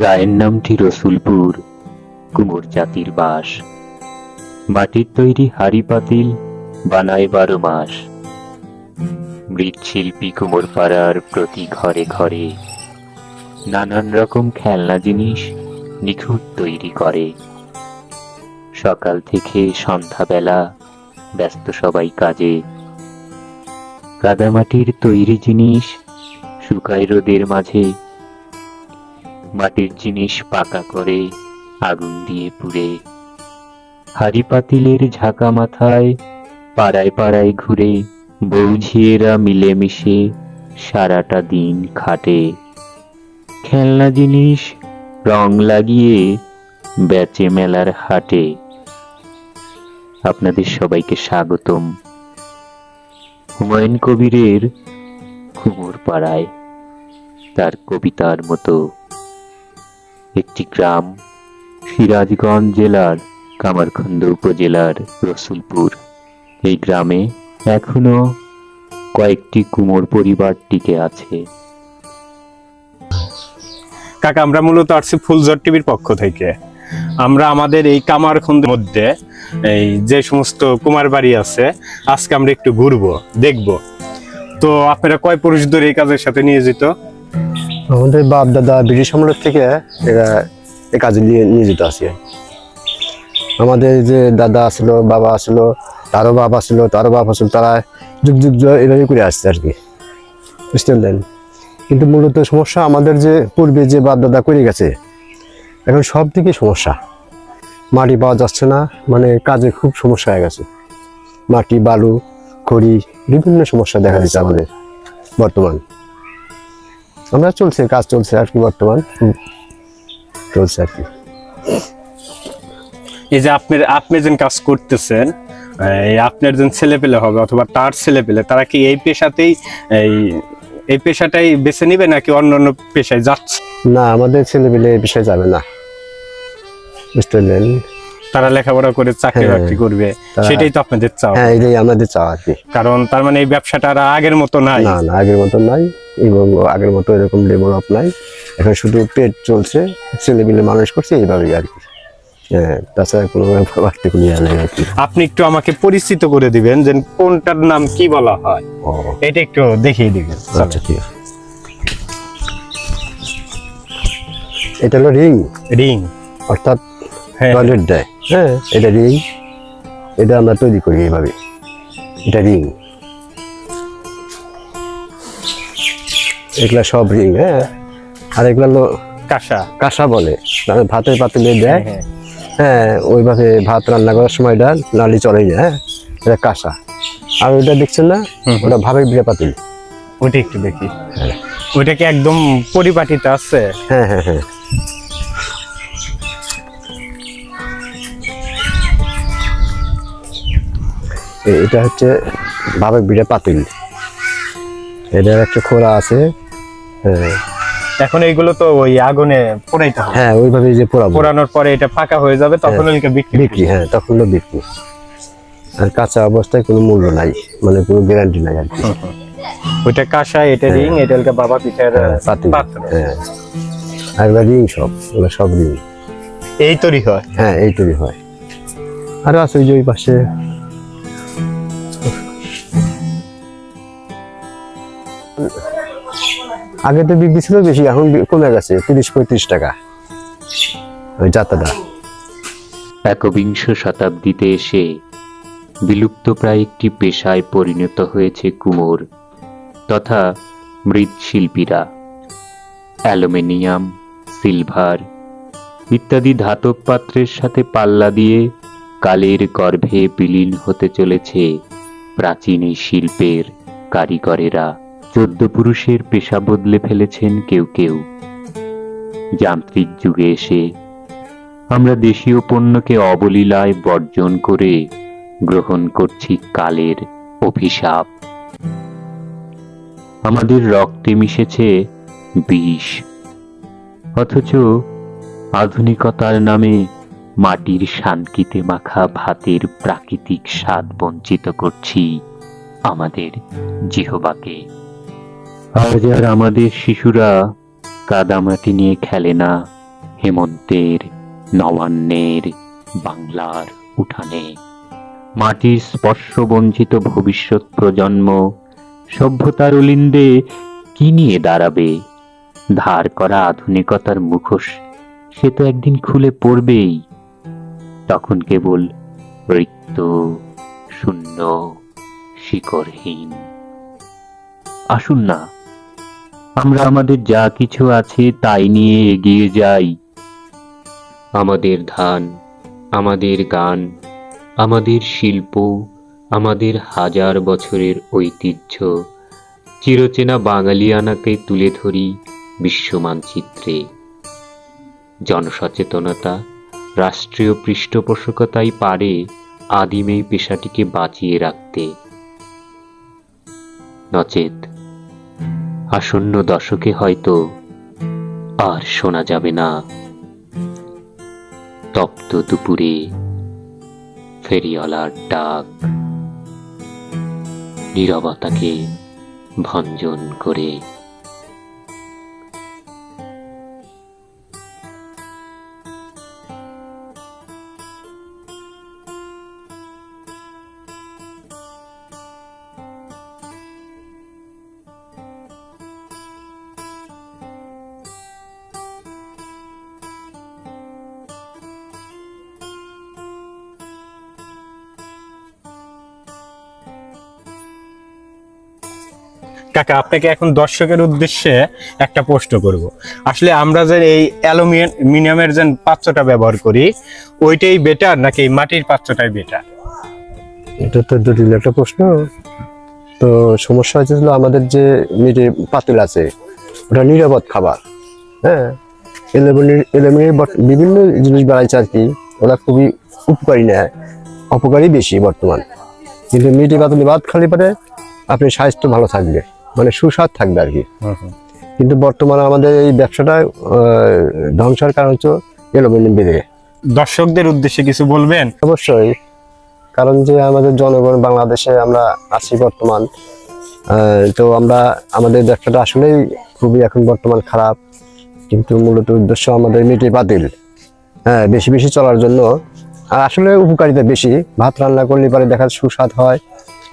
গায়ের নামটি রসুলপুর, কুমোর জাতির বাস। মাটির তৈরি হাড়ি পাতিল বানায় বারো মাস। মৃৎশিল্পী কুমোর পাড়ার প্রতি ঘরে ঘরে নানান রকম খেলনা জিনিস নিখুঁত তৈরি করে। সকাল থেকে সন্ধ্যাবেলা ব্যস্ত সবাই কাজে। কাদামাটির তৈরি জিনিস শুকায় রোদের মাঝে মাটির জিনিস পাকা করে আগুন দিয়ে পুড়ে। হাড়ি পাতিলের ঝাঁকা মাথায় পাড়ায় পাড়ায় ঘুরে বৌঝিয়েরা মিলেমিশে সারাটা দিন খাটে। খেলনা জিনিস রং লাগিয়ে বেচে মেলার হাটে। আপনাদের সবাইকে স্বাগতম। হুমায়ুন কবিরের কুমোর পাড়ায় তার কবিতার মতো একটি গ্রাম সিরাজগঞ্জ জেলার কামারখন্দ উপজেলার রসুলপুর। এই গ্রামে এখনও কয়েকটি কুমোর পরিবার টিকে আছে। কাকা, আমরা মূলত আসছি ফুলঝড় টিভির পক্ষ থেকে। আমরা আমাদের এই কামারখন্দের মধ্যে এই যে সমস্ত কুমার বাড়ি আছে, আজকে আমরা একটু ঘুরবো, দেখব। তো আপনারা কয় পুরুষ ধরে এই কাজের সাথে নিয়োজিত? আমাদের বাপ দাদা ব্রিটিশ আমলের থেকে এরা এ কাজে নিয়ে নিয়োজিত আছে। আমাদের যে দাদা আসলো, বাবা আসলো, তারও বাপ আসলো, তারও বাপ আসলো, তারা যুগ যুগ এভাবে করে আসছে আর কি। বুঝতে পারলেন? কিন্তু মূলত সমস্যা আমাদের যে পূর্বে যে বাপ দাদা করে গেছে, এখন সব দিকে সমস্যা। মাটি পাওয়া যাচ্ছে না মানে কাজে খুব সমস্যা হয়ে গেছে। মাটি, বালু, খড়ি, বিভিন্ন সমস্যা দেখা দিচ্ছে আমাদের বর্তমান। আমরা চলছে কাজ চলছে আর কি বর্তমান। চলছে আর কি। এই যে আপনার আপনি যেন কাজ করতেছেন এই আপনার যেন ছেলে পেলে হবে অথবা তার ছেলে পেলে তারা কি এই পেশাতেই এই এই পেশাটাই বেছে নিবে নাকি অন্য অন্য পেশায় যাচ্ছে? না আমাদের ছেলেমেলে এই বিষয়ে যাবে না। বুঝতে পারলেন? তারা লেখাপড়া করে চাকরি হ্যাঁ। বাকরি করবে সেটাই তো আপনাদের চাও হ্যাঁ এটাই আমাদের চাওয়া আর কি। কারণ তার মানে এই ব্যবসাটা আর আগের মতো নাই। না না আগের মতো নাই। এবং আগের মতো এরকম ডেভেলপ নাই এখন শুধু পেট চলছে ছেলেমেলে মানুষ করছে এইভাবেই আর কি। হ্যাঁ তাছাড়া কোনো বাড়তে কোনো ইয়ে নেই আর কি। আপনি একটু আমাকে পরিচিত করে দিবেন যে কোনটার নাম কি বলা হয়। এটা একটু দেখিয়ে দিবেন। আচ্ছা ঠিক আছে। এটা হলো রিং। রিং। অর্থাৎ হ্যাঁ। টয়লেট দেয়। হ্যাঁ। এটা রিং। এটা আমরা তৈরি করি এইভাবে। এটা রিং। এগুলা সব রিং হ্যাঁ? আর এগুলা হলো কাঁসা। কাঁসা বলে। মানে ভাতের পাতিলে দেয় হ্যাঁ। হ্যাঁ। ওইভাবে ভাত রান্না করার সময় এটা নালি চলে যায় হ্যাঁ? এটা কাঁসা। আর ওইটা দেখছেন না? ওটা ভাবের বিড়া পাতিল। ওইটা একটু দেখি। হ্যাঁ। ওইটা কি একদম পরিপাটিতে আছে? হ্যাঁ হ্যাঁ হ্যাঁ। এটা হচ্ছে ভাবের বিড়া পাতিল। এটার একটা খোলা আছে। হ্যাঁ এখন এইগুলো তো ওই আগুনে পোড়াইতে হবে। হ্যাঁ ওইভাবে যে পোড়াবো। পোড়ানোর পরে এটা ফাঁকা হয়ে যাবে তখন হ্যাঁ। ওইটা বিক্রি বিক্রি হ্যাঁ তখন বিক্রি। আর কাঁচা অবস্থায় কোনো মূল্য নাই মানে কোনো গ্যারান্টি নাই আর কি। ওইটা কাঁসা এটা রিং এটা হলো বাবা পিঠার হ্যাঁ, পাত্র। হ্যাঁ। আর রিং সব ওগুলো সব রিং। এই তৈরি হয়। হ্যাঁ এই তৈরি হয়। আর আছে ওই যে ওই পাশে। আগে তো বিক্রি ছিল বেশি, এখন কমে গেছে, তিরিশ, পঁয়ত্রিশ টাকা। ওই যাত্রাটা একবিংশ শতাব্দীতে এসে বিলুপ্তপ্রায় একটি পেশায় পরিণত হয়েছে কুমোর তথা মৃৎশিল্পীরা। অ্যালুমিনিয়াম, সিলভার ইত্যাদি ধাতব পাত্রের সাথে পাল্লা দিয়ে কালের গর্ভে বিলীন হতে চলেছে প্রাচীন শিল্পের কারিগরেরা। চোদ্দ পুরুষের পেশা বদলে ফেলেছেন কেউ কেউ। যান্ত্রিক যুগে এসে আমরা দেশীয় পণ্যকে অবলীলায় বর্জন করে গ্রহণ করছি কালের অভিশাপ। আমাদের রক্তে মিশেছে বিষ। অথচ আধুনিকতার নামে মাটির শানকিতে মাখা ভাতের প্রাকৃতিক স্বাদ বঞ্চিত করছি আমাদের জিহবাকে। আজ আর আমাদের শিশুরা কাদামাটি নিয়ে খেলে না, হেমন্তের নবান্নের বাংলার উঠানে। মাটির স্পর্শবঞ্চিত ভবিষ্যৎ প্রজন্ম সভ্যতার অলিন্দে কি নিয়ে দাঁড়াবে? ধার করা আধুনিকতার মুখোশ সে তো একদিন খুলে পড়বেই। তখন কেবল রিক্ত, শূন্য, শিকড়হীন। আসুন না আমরা আমাদের যা কিছু আছে তাই নিয়ে এগিয়ে যাই। আমাদের ধান, আমাদের গান, আমাদের শিল্প, আমাদের হাজার বছরের ঐতিহ্য, চিরচেনা বাঙালিয়ানাকে তুলে ধরি বিশ্ব মানচিত্রে। জনসচেতনতা, রাষ্ট্রীয় পৃষ্ঠপোষকতাই পারে আদিম এই পেশাটিকে বাঁচিয়ে রাখতে। নচেত। আসন্ন দশকে হয়তো আর শোনা যাবে না। তপ্ত দুপুরে ফেরিওয়ালার ডাক। নীরবতাকে ভঞ্জন করে কাকা, আপনাকে এখন দর্শকের উদ্দেশ্যে একটা প্রশ্ন করব। আসলে আমরা যে এই অ্যালুমিনিয়ামের যে পাত্রটা ব্যবহার করি, ওইটাই বেটার নাকি মাটির পাত্রটাই বেটার এটা তো জটিল একটা প্রশ্ন। তো সমস্যা হয়েছিল আমাদের যে মিটে পাতিল আছে, ওটা নিরাপদ খাবার। হ্যাঁ? এলোমিনি এলোমিনির বিভিন্ন জিনিস বাড়াইছে আর কি, ওরা খুবই উপকারী নেয়, অপকারী বেশি বর্তমান। কিন্তু মিটে পাতিল ভাত খালি পরে আপনি স্বাস্থ্য ভালো থাকবে। মানে সুস্বাদ থাকবে আর কি। কিন্তু বর্তমানে আমাদের এই ব্যবসাটা ধ্বংসের কারণ হচ্ছে এলোমিনিয়াম বেড়ে দর্শকদের উদ্দেশ্যে কিছু বলবেন? অবশ্যই। কারণ যে আমাদের জনগণ বাংলাদেশে আমরা আছি বর্তমান তো আমরা আমাদের ব্যবসাটা আসলেই খুবই এখন বর্তমান খারাপ। কিন্তু মূলত উদ্দেশ্য আমাদের মিটে বাতিল। হ্যাঁ বেশি বেশি চলার জন্য। আর আসলে উপকারিতা বেশি। ভাত রান্না করলে পরে দেখা সুস্বাদ হয়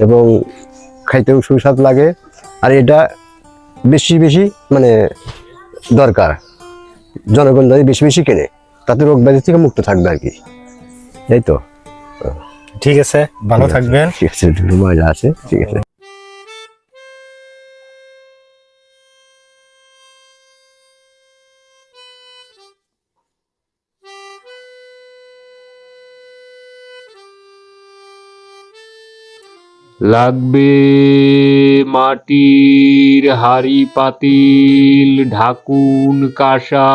এবং খাইতেও সুস্বাদ লাগে। আর এটা বেশি বেশি মানে দরকার। জনগণ যদি বেশি বেশি কেনে তাতে রোগ ব্যাধি থেকে মুক্ত থাকবে আর কি। তাই তো। ঠিক আছে ভালো থাকবেন। ঠিক আছে মজা আছে ঠিক আছে। লাগবে মাটির হাড়ি পাতিল ঢাকুন কাঁসা।